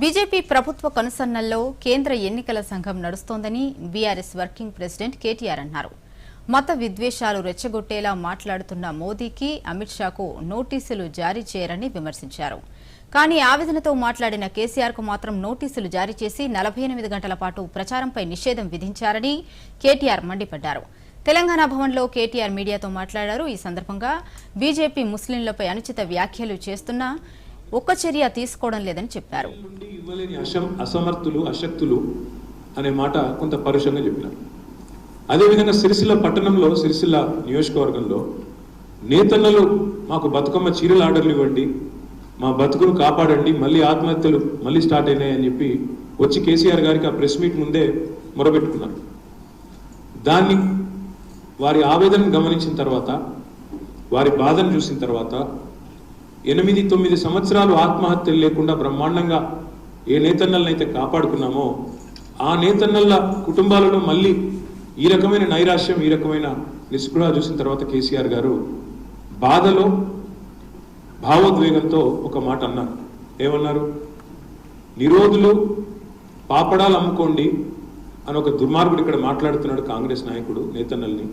BJP ప్రభుత్వ కనుసన్నల్లో కేంద్ర ఎన్నికల సంఘం నడుస్తోందని బీఆర్ఎస్ వర్కింగ్ ప్రెసిడెంట్ కేటీఆర్ అన్నారు. మత విద్వేషాలు రెచ్చగొట్టేలా మాట్లాడుతున్న మోదీకి అమిత్ షాకు నోటీసులు జారీ చేయరని విమర్శించారు. కానీ ఆవేదనతో మాట్లాడిన కేసీఆర్కు మాత్రం నోటీసులు జారీ చేసి నలభై ఎనిమిది గంటల పాటు ప్రచారంపై నిషేధం విధించారని కేటీఆర్ మండిపడ్డారు. తెలంగాణ భవన్లో కేటీఆర్ మీడియాతో మాట్లాడారు. ఈ సందర్భంగా బీజేపీ ముస్లింలపై అనుచిత వ్యాఖ్యలు చేస్తున్నా ఒక్క చర్య తీసుకోవడం లేదని చెప్పారు. నుండి ఇవ్వలేని అసమర్థులు అశక్తులు అనే మాట కొంత పరుషంగా చెప్పినారు. అదేవిధంగా సిరిసిల్ల పట్టణంలో సిరిసిల్ల నియోజకవర్గంలో నేతన్నలు మాకు బతుకమ్మ చీరలు ఆర్డర్లు ఇవ్వండి మా బతుకును కాపాడండి మళ్ళీ ఆత్మహత్యలు మళ్ళీ స్టార్ట్ అయినాయని చెప్పి వచ్చి కేసీఆర్ గారికి ఆ ప్రెస్ మీట్ ముందే మొరబెట్టుకున్నారు దాన్ని వారి ఆవేదనను గమనించిన తర్వాత వారి బాధను చూసిన తర్వాత ఎనిమిది తొమ్మిది సంవత్సరాలు ఆత్మహత్యలు లేకుండా బ్రహ్మాండంగా ఏ నేతన్నలనైతే కాపాడుకున్నామో ఆ నేతన్నల కుటుంబాలలో మళ్ళీ ఈ రకమైన నైరాశ్యం ఈ రకమైన నిస్పృహ చూసిన తర్వాత కేసీఆర్ గారు బాధలో భావోద్వేగంతో ఒక మాట అన్నారు. ఏమన్నారు? నిరోధులు పాపడాలు అమ్ముకోండి అని ఒక దుర్మార్గుడు ఇక్కడ మాట్లాడుతున్నాడు కాంగ్రెస్ నాయకుడు నేతన్నల్ని.